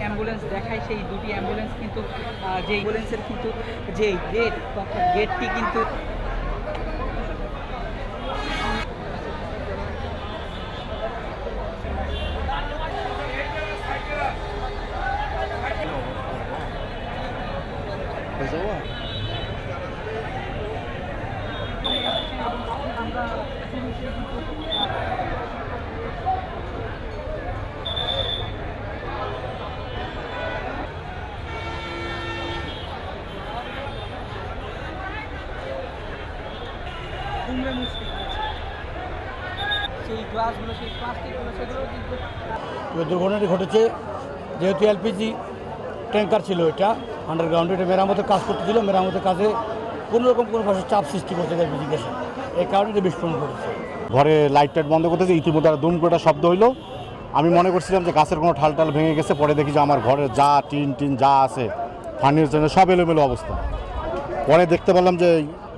Ambulance দেখায় সেই দুটি অ্যাম্বুলেন্স কিন্তু যে অ্যাম্বুলেন্সের কিন্তু যে গেট গেটটি কিন্তু দুর্ঘটনাটি ঘটেছে, যেহেতু এলপিজি ট্যাঙ্কার ছিল এটা আন্ডারগ্রাউন্ডে এটা মেরামতের কাজ করতেছিল, মেরামতের কাজে কোনো রকম কোনো ভাষায় চাপ সৃষ্টি করছে এলপিজি গ্যাসে। এই কারণে এটা বিস্ফোরণ ঘটেছে। ঘরে লাইট টাইট বন্ধ করতেছে ইতিমধ্যে দুম করে একটা শব্দ হইল। আমি মনে করছিলাম যে গাছের কোনো ঠাল টাল ভেঙে গেছে পরে দেখি যে আমার ঘরের যা টিন টিন যা আছে ফার্নিচার সব এলোমেলো অবস্থা। পরে দেখতে পেলাম যে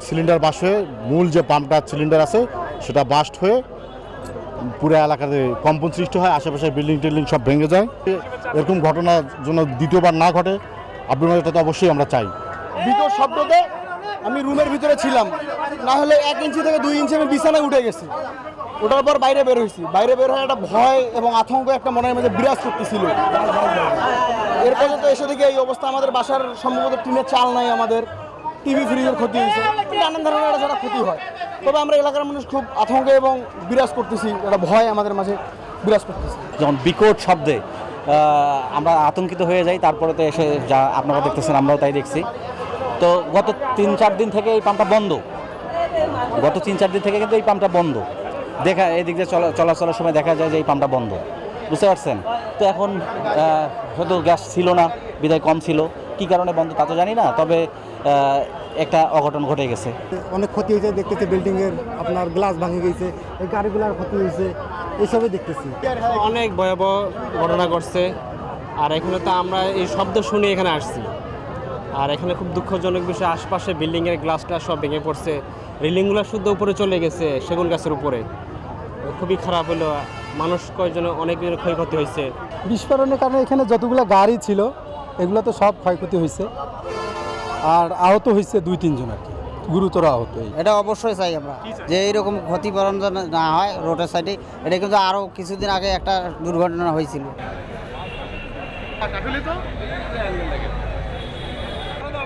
সিলিন্ডার বাস হয়ে মূল যে পাম্পটা সিলিন্ডার আছে সেটা বাস্ট হয়ে পুরো এলাকাতে কম্পন সৃষ্টি হয় আশেপাশে বিল্ডিং টিল্ডিং সব ভেঙে যায়। এরকম ঘটনার জন্য দ্বিতীয়বার না ঘটে আপনার এটা তো অবশ্যই আমরা চাই। বিকট শব্দতে আমি রুমের ভিতরে ছিলাম। না হলে এক ইঞ্চি থেকে দুই ইঞ্চি আমি বিছানায় উঠে গেছি। ওটার পর বাইরে বের হয়েছি। বাইরে বের হয়ে একটা ভয় এবং আতঙ্ক একটা মনের মধ্যে বিরাজ করতেছিল। এর তো এসে দেখি এই অবস্থা আমাদের বাসার সম্ভবত টিনের চাল নাই আমাদের। টিভি, ফ্রিজের ক্ষতি হয়েছে। নানান ধরনের একটা যারা ক্ষতি হয়। তবে আমরা এলাকার মানুষ খুব আতঙ্কে এবং বিরাজ করতেছি। একটা ভয় আমাদের মাঝে বিরাজ করতেছি। যখন বিকট শব্দে আমরা আতঙ্কিত হয়ে যাই তারপরে তো এসে যা আপনারা দেখতেছেন, আমরাও তাই দেখছি। তো গত তিন চার দিন থেকে এই পাম্পটা বন্ধ। গত তিন চার দিন থেকে কিন্তু এই পাম্পটা বন্ধ। দেখা এদিক দিয়ে চলা চলাচলের সময় দেখা যায় যে এই পাম্পটা বন্ধ। বুঝতে পারছেন? তো এখন হয়তো গ্যাস ছিল না বিদায় কম ছিল। কি কারণে বন্ধ তা তো জানি না তবে একটা অঘটন ঘটে গেছে। অনেক ক্ষতি হয়েছে দেখতেছে বিল্ডিংয়ের আপনার গ্লাস ভাঙে গেছে এই গাড়িগুলোর ক্ষতি হয়েছে এইসবই দেখতেছি। অনেক ভয়াবহ ঘটনা ঘটছে। আর এখানে তো আমরা এই শব্দ শুনে এখানে আসছি। আর এখানে খুব দুঃখজনক বিষয় আশপাশে বিল্ডিংয়ের গ্লাসটা সব ভেঙে পড়ছে। রেলিংগুলো শুদ্ধ উপরে চলে গেছে সেগুন গাছের উপরে। খুবই খারাপ হলো মানুষ কয়েকজন অনেক ক্ষয়ক্ষতি হয়েছে। বিস্ফোরণের কারণে এখানে যতগুলো গাড়ি ছিল এগুলো তো সব ক্ষয়ক্ষতি হয়েছে। আর আহত হয়েছে দুই তিনজন আর কি গুরুতর আহত এই। এটা অবশ্যই চাই আমরা যে এইরকম ক্ষতিপূরণ যেন না হয় রোডের সাইডে এটা কিন্তু আরও কিছুদিন আগে একটা দুর্ঘটনা হয়েছিল।